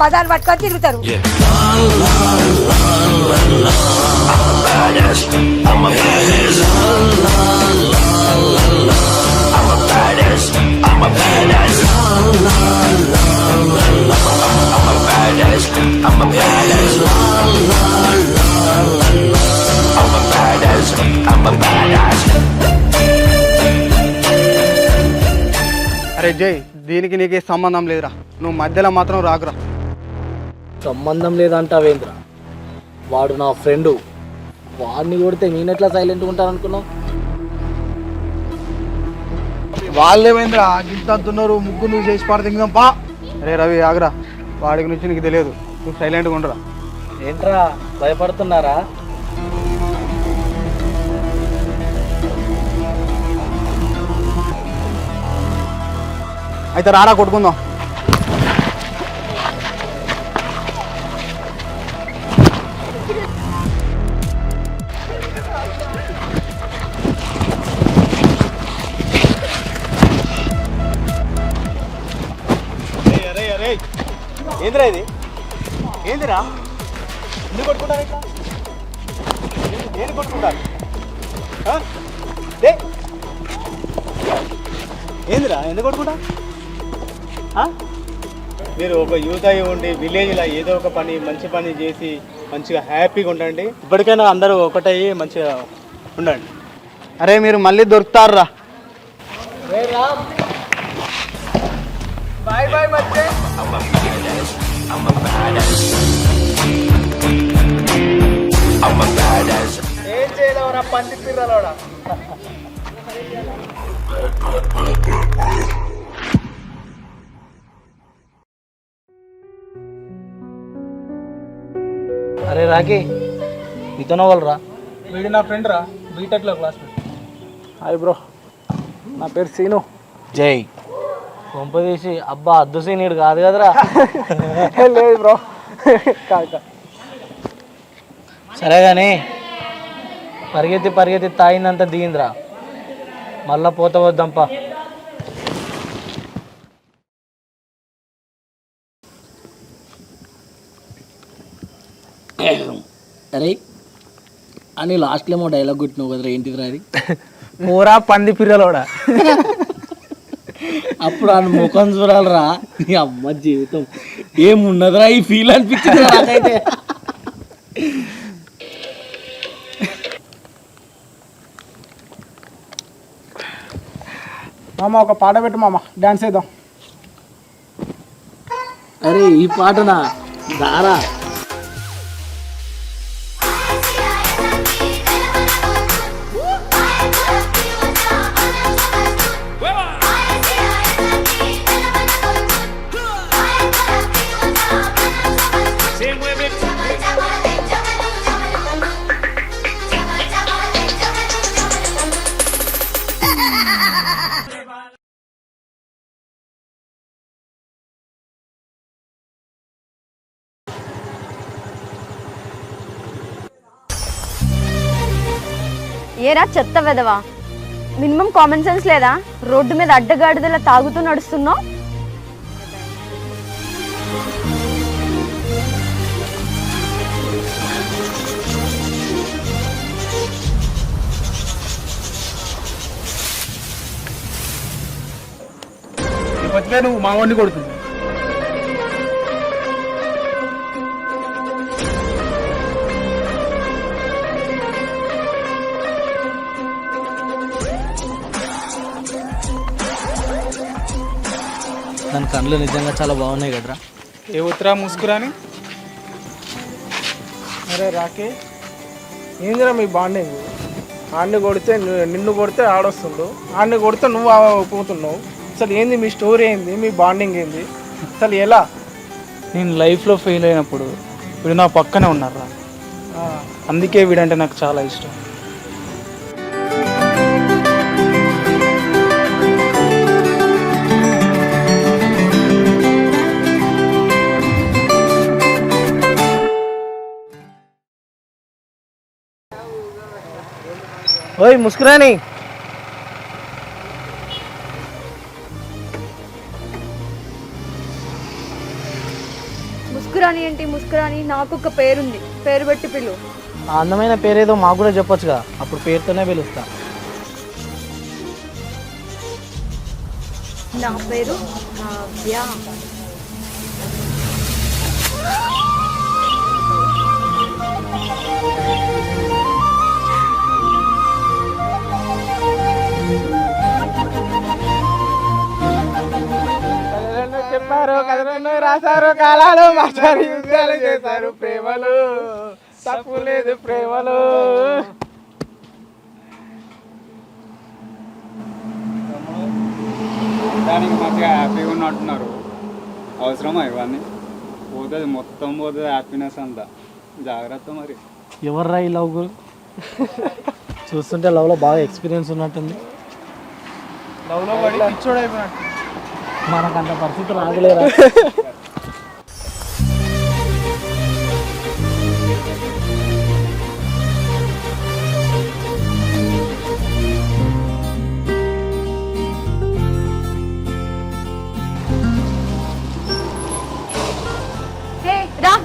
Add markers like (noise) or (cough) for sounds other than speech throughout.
పదాలు పట్టుకొని తిరుగుతారు. అరే జై దీనికి నీకు సంబంధం లేదురా. నువ్వు మధ్యలో మాత్రం రాకురా. సంబంధం లేదంటావేంద్ర వాడు నా ఫ్రెండు. వాడిని కొడితే నేనెట్లా సైలెంట్గా ఉంటాను అనుకున్నావు? వాళ్ళేమైందిరా గింత అంటున్నారు ముగ్గు నువ్వు చేసి పడతాం పా. అరే రవి ఆగురా. వాడికి నుంచి నీకు తెలియదు. నువ్వు సైలెంట్గా ఉండరా. ఏంట్రా భయపడుతున్నారా? అయితే రారా కొట్టుకుందాం. ఏందిరా ఇది? ఏందిరా? ఎందుకు కొట్టుకుంటారు ఇట్లా కొట్టుకుంటారు? ఆ? డే. ఏందిరా ఎందుకు కొట్టుకుంటా? మీరు ఒక యూత్ అయి ఉండి విలేజ్లో ఏదో ఒక పని మంచి పని చేసి మంచిగా హ్యాపీగా ఉండండి. ఇప్పటికైనా అందరూ ఒకటయ్యి మంచిగా ఉండండి. అరే మీరు మళ్ళీ దొరుకుతారా బాయ్ బాయ్ మచ్చే! ఏం చేయలేవరా పంది పిల్లలోడా? అరే రాకి ఇతను వాళ్ళరా? వీడి నా ఫ్రెండ్ రా బీటెక్లో క్లాస్ హాయ్ బ్రో నా పేరు సీను. జై. కొంపదీసి అబ్బా అద్దు సీనియర్ కాదు కదరా. (laughs) లేదు బ్రో. కాదు సరే కానీ పరిగెత్తి పరిగెత్తి తాగిందంతా దిగిందిరా. మళ్ళా పోత వద్దాంపా అరే అని లాస్ట్లో ఏమో డైలాగ్ కొట్టినావు కదరా ఏంటిది అది? పూరా పంది పిల్లలోడా (laughs) అప్పుడు ఆ ముఖం చూడాలరా. నీ అమ్మ జీవితం. ఏమున్నదిరా ఈ ఫీల్ అనిపించింది నాకైతే. మామ ఒక పాట పెట్టు మామ. డాన్స్ చేద్దాం. అరే ఈ పాటనా? దారా. ఏరా చెత్త వెదవా? మినిమం కామన్ సెన్స్ లేదా? రోడ్డు మీద అడ్డగాడిదలా తాగుతూ నడుస్తున్నావు? నువ్వు మా వాడిని కొడుతుంది దాని కళ్ళు నిజంగా చాలా బాగున్నాయి కదరా. ఏ ఉత్తరా ముసుకురాని? అరే రాకే ఏందిరా మీ బాండింగ్? ఆడిని కొడితే నిన్ను కొడితే ఆడొస్తుండు. ఆడిని కొడితే నువ్వు పోతున్నావు. అసలు ఏంది మీ స్టోరీ ఏంది? మీ బాండింగ్ ఏంది? అసలు ఎలా? నేను లైఫ్లో ఫెయిల్ అయినప్పుడు వీడు నా పక్కనే ఉన్నారా ఆ, అందుకే వీడంటే నాకు చాలా ఇష్టం. ఓయ్ ముస్కురాని. ముస్కురాని ఏంటి ముస్కురాని? నాకు ఒక పేరుంది. పేరు పెట్టి పిలు. ఆ అందమైన పేరేదో మాకు కూడా చెప్పొచ్చుగా. అప్పుడు పేరుతోనే పిలుస్తా. నా పేరు కావ్య. చెప్పారు కథలను రాశారు కాలాలు మార్చారు యుద్ధాలు చేశారు ప్రేమలు. తప్పు లేదు ప్రేమలు. దానికి మంచిగా హ్యాపీగా ఉన్నట్టున్నారు అవసరమా ఇవన్నీ? పోతుంది మొత్తం పోతుంది హ్యాపీనెస్ అంతా. జాగ్రత్త మరి. ఎవర్రా ఈ లవ్? గురు చూస్తుంటే లవ్లో బాగా ఎక్స్పీరియన్స్ ఉన్నట్టుంది. లవ్లో పడి పిచ్చోడు అయిపోయినట్టు. మనకంత పరిస్థితి రాదులేరా?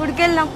గుడికెళ్దాం.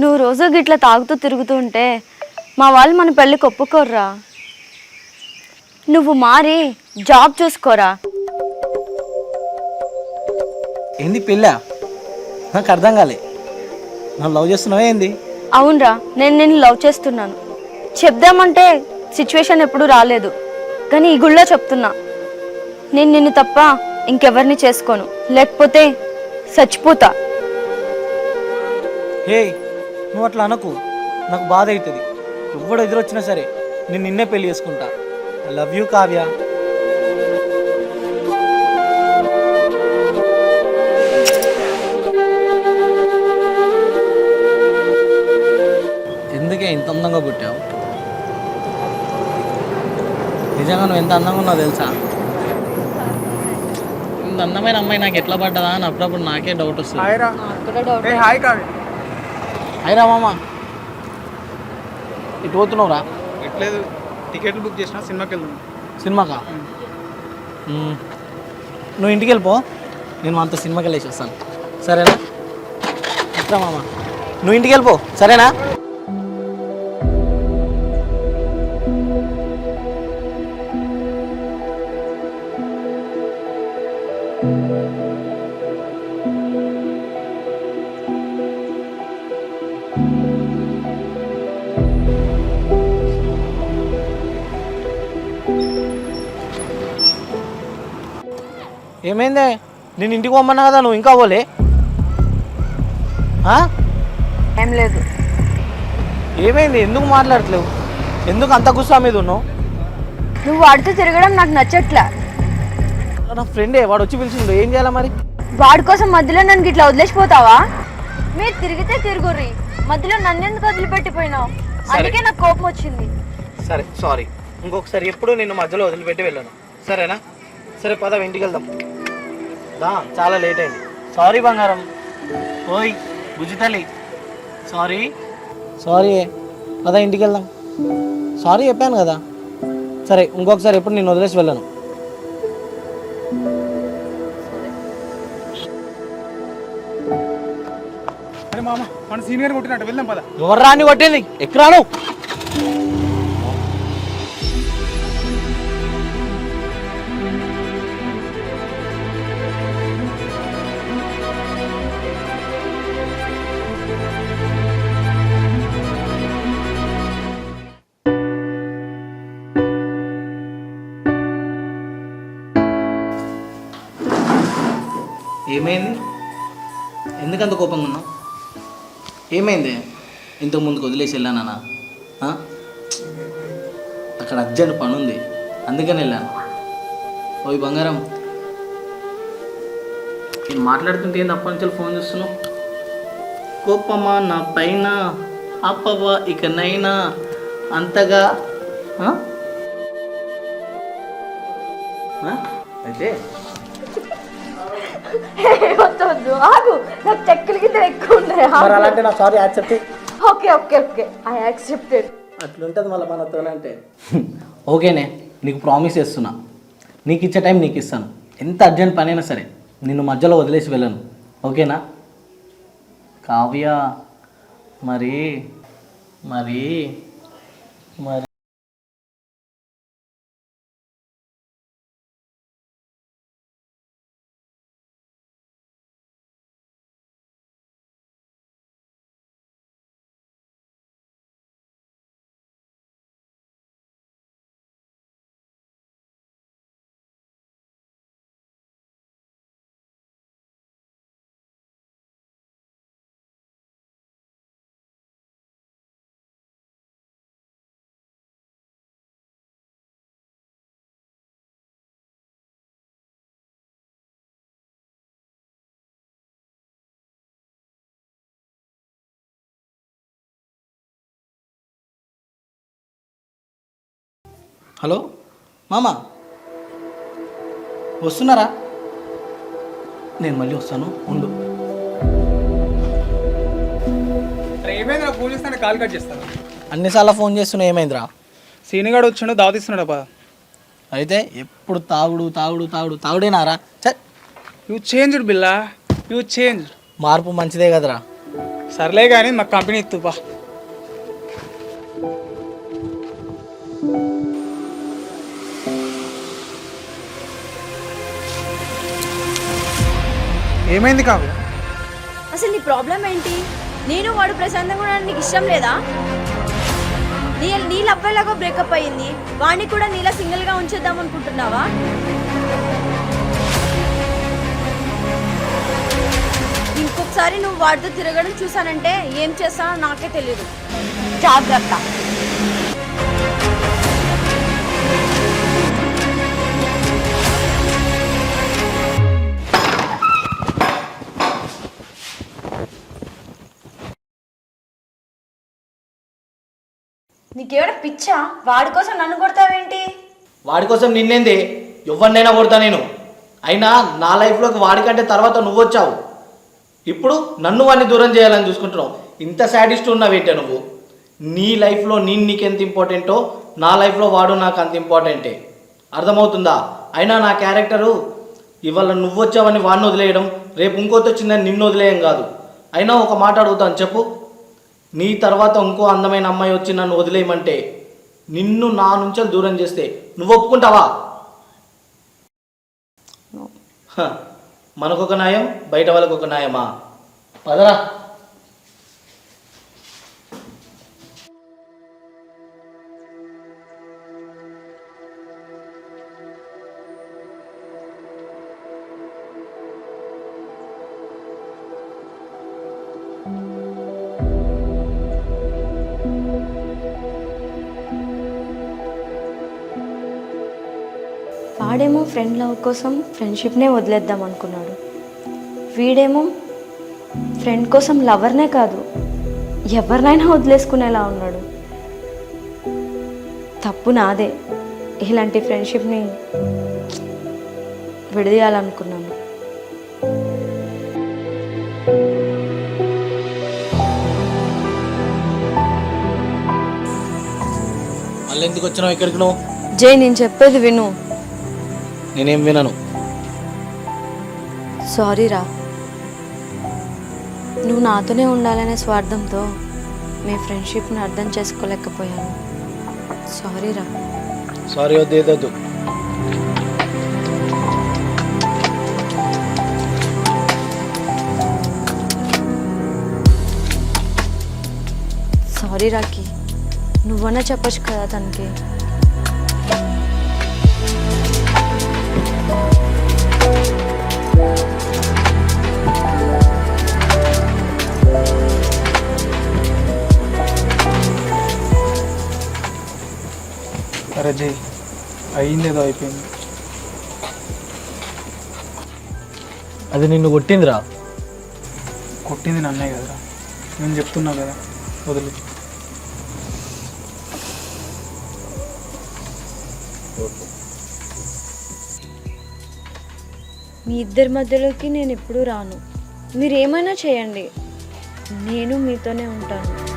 నువ్వు రోజు గిట్లా తాగుతూ తిరుగుతూ ఉంటే మా వాళ్ళు మన పెళ్ళికి ఒప్పుకోర్రా. నువ్వు మారి జాబ్ చూసుకోరా. ఏంది పెళ్ళా? నాకు అర్థం కాలే. నన్ను లవ్ చేస్తున్నావా ఏంది? అవునరా నేను నిన్ను లవ్ చేస్తున్నాను. చెప్దామంటే సిచ్యువేషన్ ఎప్పుడు రాలేదు. కానీ ఈ గుళ్ళో చెప్తున్నా. నేను నిన్ను తప్ప ఇంకెవరిని చేసుకోను. లేకపోతే చచ్చిపోతా. హే నువ్వు అట్లా అనకు. నాకు బాధ అవుతుంది ఎవడు ఎదురొచ్చినా సరే నేను నిన్నే పెళ్ళి చేసుకుంటా. I love you Kavya. ఎందుకే ఇంత అందంగా పుట్టావు? నిజంగా నువ్వు ఎంత అందంగా ఉన్నావు తెలుసా? ఇంత అందమైన అమ్మాయి నాకు ఎట్లా పడ్డదా అని అప్పుడప్పుడు నాకే డౌట్ వస్తుంది. హాయ్ కావ్య. అయిరా మామ. ఇటు పోతున్నావురా ఎట్లేదు టికెట్లు బుక్ చేసిన సినిమాకి వెళ్దాం. సినిమాకా. నువ్వు ఇంటికి వెళ్ళిపో నేను అంత సినిమాకి వెళ్ళేసి వస్తాను. సరేనా? ఇట్లా మామ? నువ్వు ఇంటికి వెళ్ళిపో సరేనా? ఏమైందే? నేను ఇంటికి పోమన్నా కదా నువ్వు ఇంకా పోలే? ఏం లేదు. ఏమైంది? ఎందుకు మాట్లాడట్లేవు? ఎందుకు అంత గుస్సా మీద ఉన్నావు? నువ్వు వాడితో తిరగడం నాకు నచ్చట్లే. నా ఫ్రెండే వాడు వచ్చి పిలిచిండు. ఏం చేయాలా మరి? వాడి కోసం మధ్యలో నన్ను ఇట్లా వదిలేసిపోతావా? మీరు తిరిగితే తిరుగుర్రి. మధ్యలో నన్ను ఎందుకు వదిలిపెట్టిపోయినావు? అందుకే నాకు కోపం వచ్చింది. సరే సారీ. ఇంకొకసారి ఎప్పుడు నిన్ను మధ్యలో వదిలిపెట్టి వెళ్ళాను. సరేనా? సరే పద ఇంటికి వెళ్దాం. దా చాలా లేట్ అయింది. సారీ బంగారం. ఓయ్ బుజ్జి తల్లి. సారీ. సారీ పద ఇంటికి వెళ్దాం. సారీ చెప్పాను కదా. సరే ఇంకొకసారి ఎప్పుడు నేను వదిలేసి వెళ్ళాను. మన సీనియర్ కొట్టినట్టు. వెళ్దాం పద. ఎవరు రాని కొట్టింది? ఎక్కరాను? ఎందుకంత కోపంగా ఉన్నావు? ఏమైంది? ఇంతకు ముందుకు వదిలేసి వెళ్ళానా అక్కడ అర్జెంట్ పని ఉంది అందుకని వెళ్ళాను ఓయ్ బంగారం. నేను మాట్లాడుతుంటే ఏంది అప్పటి నుంచి ఫోన్ చేస్తున్నావు? కోపమా నా పైన? అప్పవ్వ ఇక నైనా అంతగా అయితే వద్దు ఆగు నాకు చెక్కలు గిట్ల ఎక్కువ ఉన్నాయి మరి అలాంటి నా sorry accept okay okay okay. I accepted అట్లుంటుంది మళ్ళీ మనతో అంటే. (laughs) ఓకేనే నీకు ప్రామిస్ చేస్తున్నా. నీకు ఇచ్చే టైం నీకు ఇస్తాను. ఎంత అర్జెంట్ పనైనా సరే నిన్ను మధ్యలో వదిలేసి వెళ్ళను. ఓకేనా? కావ్య మరి మరి మరి. హలో? మామా? వస్తున్నారా? నేను మళ్ళీ వస్తాను ఉండు. అరే ఏమైంది నాకు ఫోన్ చేస్తాను కాల్ కట్ చేస్తాను. అన్నిసార్లు ఫోన్ చేస్తున్నా ఏమైందిరా? సీనియర్ వచ్చిండు దావతిస్తున్నాడు బా అయితే ఎప్పుడు తాగుడు తాగుడు తాగుడు తాగుడేనారా? You change Billa. You change మార్పు మంచిదే కదరా. సర్లే కానీ మాకు కంపెనీ ఇత్తు ఏమైంది కావ్య? అసలు నీ ప్రాబ్లం ఏంటి? నేను వాడు ప్రశాంతంగా కూడా నీకు ఇష్టం లేదా? నీ నీళ్ళ అబ్బాయిలాగా బ్రేకప్ అయ్యింది. వాడిని కూడా నీలా సింగిల్గా ఉంచేద్దాం అనుకుంటున్నావా? ఇంకొకసారి నువ్వు వాడితో తిరగడం చూసానంటే ఏం చేస్తానో నాకే తెలియదు జాగ్రత్త. నీకేమైనా పిచ్చా? వాడి కోసం నన్ను కొడతావేంటి? వాడి కోసం నిన్నేంది? ఎవరినైనా కొడతా నేను. అయినా నా లైఫ్లోకి వాడికంటే తర్వాత నువ్వు వచ్చావు ఇప్పుడు నన్ను వాడిని దూరం చేయాలని చూసుకుంటున్నావు. ఇంత సాటిస్ట్ ఉన్నావేంటే నువ్వు? నీ లైఫ్లో నేను నీకెంత ఇంపార్టెంటో నా లైఫ్లో వాడు నాకు అంత ఇంపార్టెంటే. అర్థమవుతుందా? అయినా నా క్యారెక్టరు ఇవాళ నువ్వు వచ్చావని వాడిని వదిలేయడం రేపు ఇంకోటి వచ్చిందని నిన్ను వదిలేయం కాదు. అయినా ఒక మాట అడుగుతాను చెప్పు. నీ తర్వాత ఇంకో అందమైన అమ్మాయి వచ్చి నన్ను వదిలేయమంటే నిన్ను నా నుంచి దూరం చేస్తే నువ్వు ఒప్పుకుంటావా? మనకొక న్యాయం బయట వాళ్ళకు ఒక న్యాయమా? పదరా. thank you వాడేమో ఫ్రెండ్ లవ్ కోసం ఫ్రెండ్షిప్నే వదిలేద్దాం అనుకున్నాడు. వీడేమో ఫ్రెండ్ కోసం లవర్నే కాదు ఎవరినైనా వదిలేసుకునేలా ఉన్నాడు. తప్పు నాదే. ఇలాంటి ఫ్రెండ్షిప్ని విడదీయాలనుకున్నాను. మళ్ళీ ఎందుకు వచ్చినావు ఇక్కడికి నువ్వు? జై నేను చెప్పేది విను. నేనేం వినను. సారీ రా. నువ్వు నాతోనే ఉండాలనే స్వార్థంతో మీ ఫ్రెండ్షిప్ని అర్థం చేసుకోలేకపోయాను. సారీ రా. సారీ వద్దు ఏదొద్దు సారీ రాకి. నువ్వన్నా చెప్పొచ్చు కదా తనకి? అయిందేదో అయిపోయింది. అది నిన్ను కొట్టిందిరా? కొట్టింది నన్నే కదరా. నేను చెప్తున్నా కదా వదిలి. మీ ఇద్దరి మధ్యలోకి నేను ఎప్పుడూ రాను. మీరు ఏమైనా చేయండి. నేను మీతోనే ఉంటాను.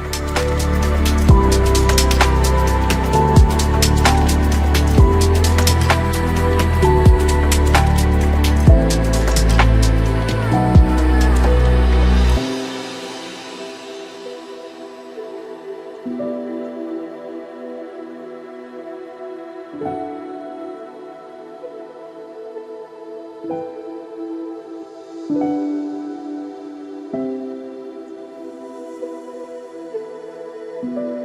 ఆ